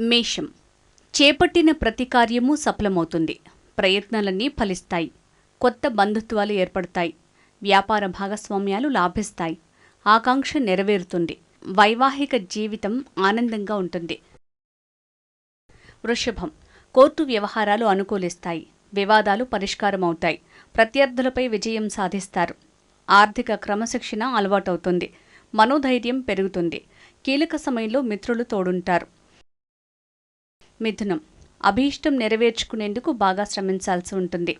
మేషం. చేపట్టిన ప్రతి కార్యము సఫలమవుతుంది. ప్రయత్నాలన్నీ ఫలిస్తాయి. కొత్త బంధుత్వాలు ఏర్పడతాయి. వ్యాపార భాగస్వామ్యాలు లాభిస్తాయి. ఆకాంక్ష నెరవేరుతుంది. వైవాహిక జీవితం ఆనందంగా ఉంటుంది. వృషభం. కోర్టు వ్యవహారాలు అనుకూలిస్తాయి. వివాదాలు పరిష్కారమవుతాయి. ప్రత్యర్థులపై విజయం సాధిస్తారు. ఆర్థిక క్రమశిక్షణ అలవాటవుతుంది. మనోధైర్యం పెరుగుతుంది. కీలక సమయంలో మిత్రులు తోడుంటారు. మిథునం. అభీష్టం నెరవేర్చుకునేందుకు బాగా శ్రమించాల్సి ఉంటుంది.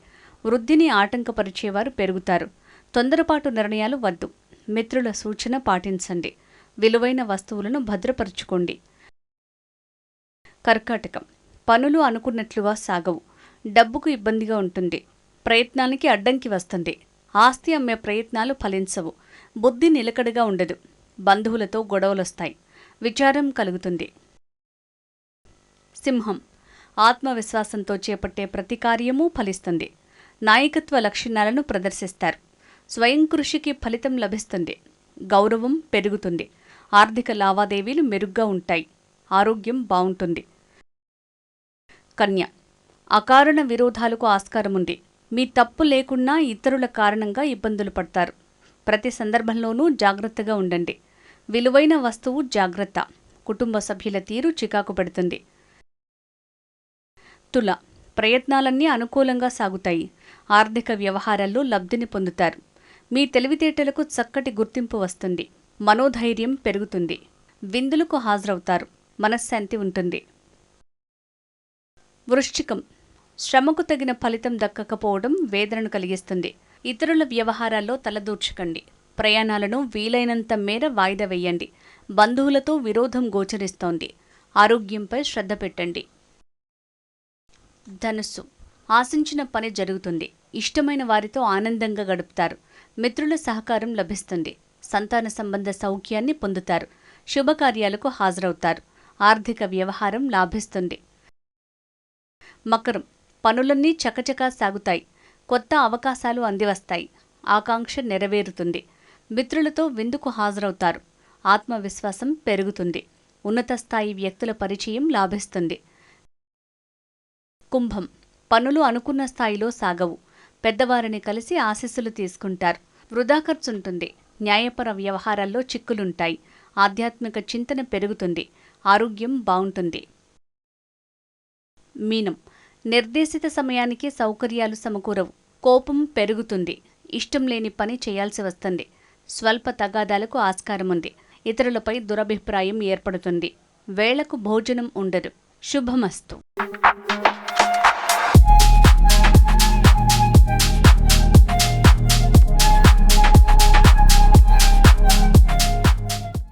వృద్ధిని ఆటంకపరిచేవారు పెరుగుతారు. తొందరపాటు నిర్ణయాలు వద్దు. మిత్రుల సూచన పాటించండి. విలువైన వస్తువులను భద్రపరుచుకోండి. కర్కాటకం. పనులు అనుకున్నట్లుగా సాగవు. డబ్బుకు ఇబ్బందిగా ఉంటుంది. ప్రయత్నానికి అడ్డంకి వస్తుంది. ఆస్తి అమ్మే ప్రయత్నాలు ఫలించవు. బుద్ధి నిలకడగా ఉండదు. బంధువులతో గొడవలొస్తాయి. విచారం కలుగుతుంది. సింహం. ఆత్మవిశ్వాసంతో చేపట్టే ప్రతి కార్యమూ ఫలిస్తుంది. నాయకత్వ లక్షణాలను ప్రదర్శిస్తారు. స్వయం కృషికి ఫలితం లభిస్తుంది. గౌరవం పెరుగుతుంది. ఆర్థిక లావాదేవీలు మెరుగ్గా ఉంటాయి. ఆరోగ్యం బాగుంటుంది. కన్య. అకారణ విరోధాలకు ఆస్కారం ఉంది మీ తప్పు లేకున్నా ఇతరుల కారణంగా ఇబ్బందులు పడతారు. ప్రతి సందర్భంలోనూ జాగ్రత్తగా ఉండండి. విలువైన వస్తువు జాగ్రత్త. కుటుంబ సభ్యుల తీరు చికాకు పెడుతుంది. తుల ప్రయత్నాలన్నీ అనుకూలంగా సాగుతాయి. ఆర్థిక వ్యవహారాల్లో లబ్ధిని పొందుతారు. మీ తెలివితేటలకు చక్కటి గుర్తింపు వస్తుంది. మనోధైర్యం పెరుగుతుంది. విందులకు హాజరవుతారు. మనశ్శాంతి ఉంటుంది. వృశ్చికం. శ్రమకు తగిన ఫలితం దక్కకపోవడం వేదనను కలిగిస్తుంది. ఇతరుల వ్యవహారాల్లో తలదూర్చకండి. ప్రయాణాలను వీలైనంత మేర వాయిదా వేయండి. బంధువులతో విరోధం గోచరిస్తోంది. ఆరోగ్యంపై శ్రద్ధ పెట్టండి. ధనుస్సు. ఆశించిన పని జరుగుతుంది. ఇష్టమైన వారితో ఆనందంగా గడుపుతారు. మిత్రుల సహకారం లభిస్తుంది. సంతాన సంబంధ సౌఖ్యాన్ని పొందుతారు. శుభకార్యాలకు హాజరవుతారు. ఆర్థిక వ్యవహారం లాభిస్తుంది. మకరం. పనులన్నీ చకచకా సాగుతాయి. కొత్త అవకాశాలు అందివస్తాయి. ఆకాంక్ష నెరవేరుతుంది. మిత్రులతో విందుకు హాజరవుతారు. ఆత్మవిశ్వాసం పెరుగుతుంది. ఉన్నత స్థాయి వ్యక్తుల పరిచయం లాభిస్తుంది. కుంభం. పనులు అనుకున్న స్థాయిలో సాగవు. పెద్దవారిని కలిసి ఆశీస్సులు తీసుకుంటారు. వృధా ఖర్చుంటుంది న్యాయపర వ్యవహారాల్లో చిక్కులుంటాయి. ఆధ్యాత్మిక చింతన పెరుగుతుంది. ఆరోగ్యం బాగుంటుంది మీనం. నిర్దేశిత సమయానికి సౌకర్యాలు సమకూరవు. కోపం పెరుగుతుంది. ఇష్టం లేని పని చేయాల్సి వస్తుంది. స్వల్ప తగాదాలకు ఆస్కారం ఉంది ఇతరులపై దురభిప్రాయం ఏర్పడుతుంది. వేళకు భోజనం ఉండదు. శుభమస్తు.